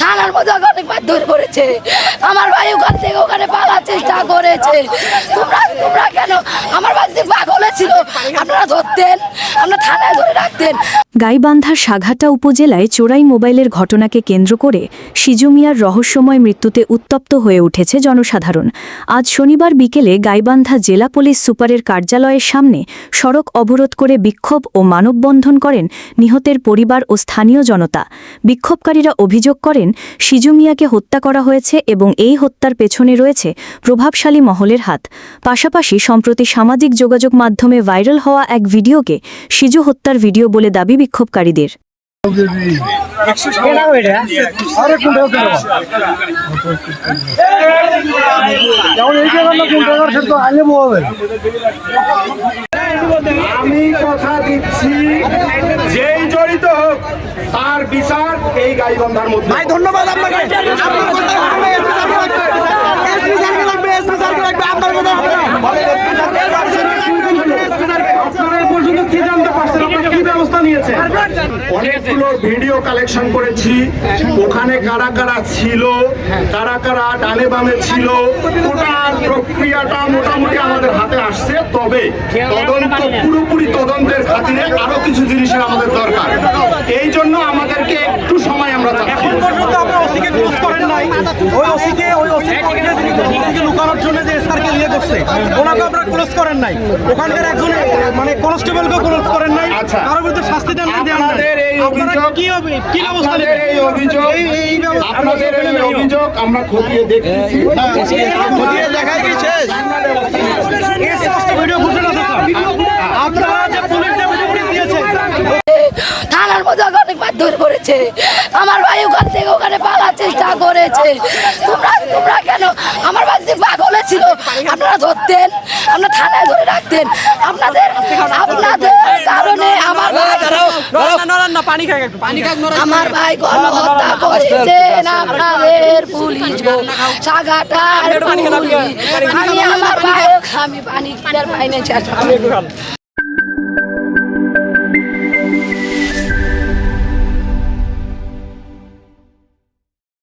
থানার মধ্যে অনেকবার মারধর করেছে। আমার ভাই ওখান থেকে ওখানে পালার চেষ্টা করেছে। তোমরা তোমরা কেন? আমার ভাই পাগল ছিল। আপনারা ধরতেন, আপনারা থানায় ধরে রাখতেন। গাইবান্ধার সাঘাটা উপজেলায় চোরাই মোবাইলের ঘটনাকে কেন্দ্র করে সিজু মিয়ার রহস্যময় মৃত্যুতে উত্তপ্ত হয়ে উঠেছে জনসাধারণ। আজ শনিবার বিকেলে গাইবান্ধা জেলা পুলিশ সুপারের কার্যালয়ের সামনে সড়ক অবরোধ করে বিক্ষোভ ও মানববন্ধন করেন নিহতের পরিবার ও স্থানীয় জনতা। বিক্ষোভকারীরা অভিযোগ করেন সিজু মিয়াকে হত্যা করা হয়েছে এবং এই হত্যার পেছনে রয়েছে প্রভাবশালী মহলের হাত। পাশাপাশি সম্প্রতি সামাজিক যোগাযোগ মাধ্যমে ভাইরাল হওয়া এক ভিডিওকে সিজু হত্যার ভিডিও বলে দাবি বিক্ষোভকারীদের। আমি কথা দিচ্ছি যেই জড়িত হোক তার বিচার এই গাইবন্ধার মধ্যে। ধন্যবাদ আপনাকে। আপনার কথা লাগবে? লাগবে? আপনার কথা না আপনারা এ পর্যন্ত কি জানতে পারছেন আপনারা ব্যবস্থা অনেকগুলো ভিডিও কালেকশন করেছি। ওখানে কারা কারা ছিল, কারা কারা ডানে বামে ছিল টোটাল প্রক্রিয়াটা মোটামুটি আমাদের হাতে আসছে। তবে তদন্ত, পুরোপুরি তদন্তের খাতিরে আরও কিছু জিনিসের আমাদের দরকার। এই জন্য আমাদেরকে একটু সময় আমরা চাচ্ছি। পর্যন্ত আমরা নাই। ওই জন্য যে স্যারকে ইয়ে ওনাকে আপনারা ক্লোজ করেন নাই। ওখানকার একজন মানে কনস্টেবলকে ক্লোজ করেন আচ্ছা। কারোর বিরুদ্ধে শাস্তি দেন নাই দেন আপনারা কি হবে? কি নেবেন? এই অভিযোগ এই- এই ব্যবস্থা- আপনাদের এই অভিযোগ আমরা খতিয়ে দেখতেছি। দেখাই গেছে এই সমস্ত ভিডিও ফুটেজ আছে আপনারা যে পুলিশ যে ভিডিও দিয়েছেন থানার মধ্যে অনেক মারধর করেছে। আমার ভাই ওখান থেকে ওখানে পালার চেষ্টা করেছে। তোমরা তোমরা কেন? আমার ভাই যে পাগল ছিল আপনারা ধরতেন আপনারা থানায় ধরে রাখতেন। আপনাদের আপনাদের কারণে আমার ভাই গণহত্যা করেছেন আপনাদের পুলিশ। সাগাটার আমি আমার ভাই আমি পানি কিনার পাইনি